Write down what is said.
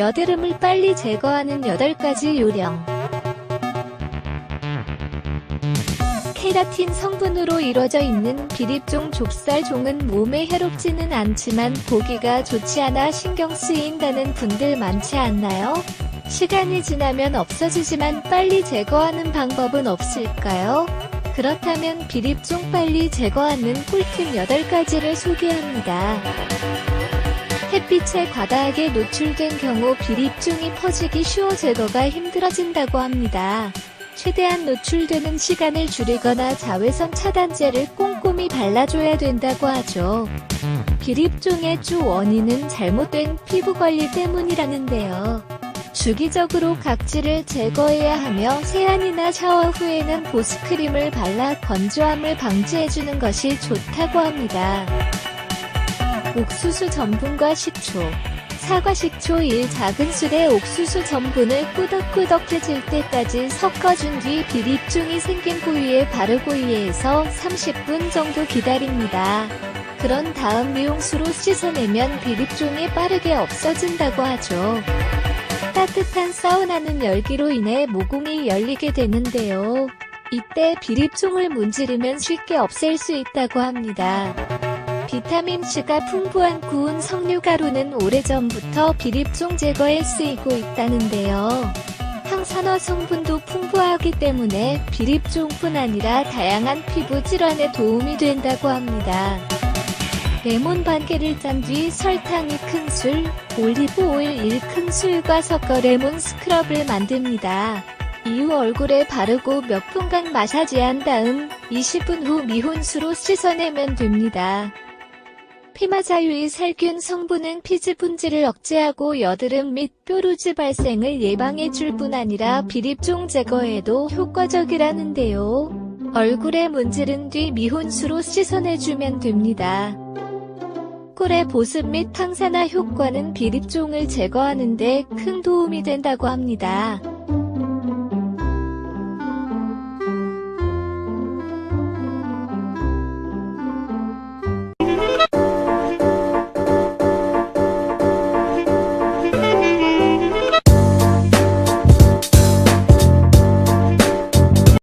여드름을 빨리 제거하는 8가지 요령. 케라틴 성분으로 이루어져 있는 비립종 좁쌀종은 몸에 해롭지는 않지만 보기가 좋지 않아 신경 쓰인다는 분들 많지 않나요? 시간이 지나면 없어지지만 빨리 제거하는 방법은 없을까요? 그렇다면 비립종 빨리 제거하는 꿀팁 8가지를 소개합니다. 햇빛에 과다하게 노출된 경우 비립종이 퍼지기 쉬워 제거가 힘들어진다고 합니다. 최대한 노출되는 시간을 줄이거나 자외선 차단제를 꼼꼼히 발라줘야 된다고 하죠. 비립종의 주 원인은 잘못된 피부 관리 때문이라는데요. 주기적으로 각질을 제거해야 하며 세안이나 샤워 후에는 보습크림을 발라 건조함을 방지해주는 것이 좋다고 합니다. 옥수수 전분과 식초 사과 식초 1 작은 술에 옥수수 전분을 꾸덕꾸덕해질 때까지 섞어준 뒤 비립종이 생긴 부위에 바르고 2에서 30분 정도 기다립니다. 그런 다음 미용수로 씻어내면 비립종이 빠르게 없어진다고 하죠. 따뜻한 사우나는 열기로 인해 모공이 열리게 되는데요. 이때 비립종을 문지르면 쉽게 없앨 수 있다고 합니다. 비타민C가 풍부한 구운 석류가루는 오래전부터 비립종 제거에 쓰이고 있다는데요. 항산화 성분도 풍부하기 때문에 비립종뿐 아니라 다양한 피부 질환에 도움이 된다고 합니다. 레몬 반 개를 짠 뒤 설탕 2큰술, 올리브 오일 1큰술과 섞어 레몬 스크럽을 만듭니다. 이후 얼굴에 바르고 몇 분간 마사지한 다음 20분 후 미온수로 씻어내면 됩니다. 피마자유의 살균 성분은 피지 분질을 억제하고 여드름 및 뾰루지 발생을 예방해 줄 뿐 아니라 비립종 제거에도 효과적이라는데요. 얼굴에 문지른 뒤 미온수로 씻어내주면 됩니다. 꿀의 보습 및 항산화 효과는 비립종을 제거하는 데 큰 도움이 된다고 합니다.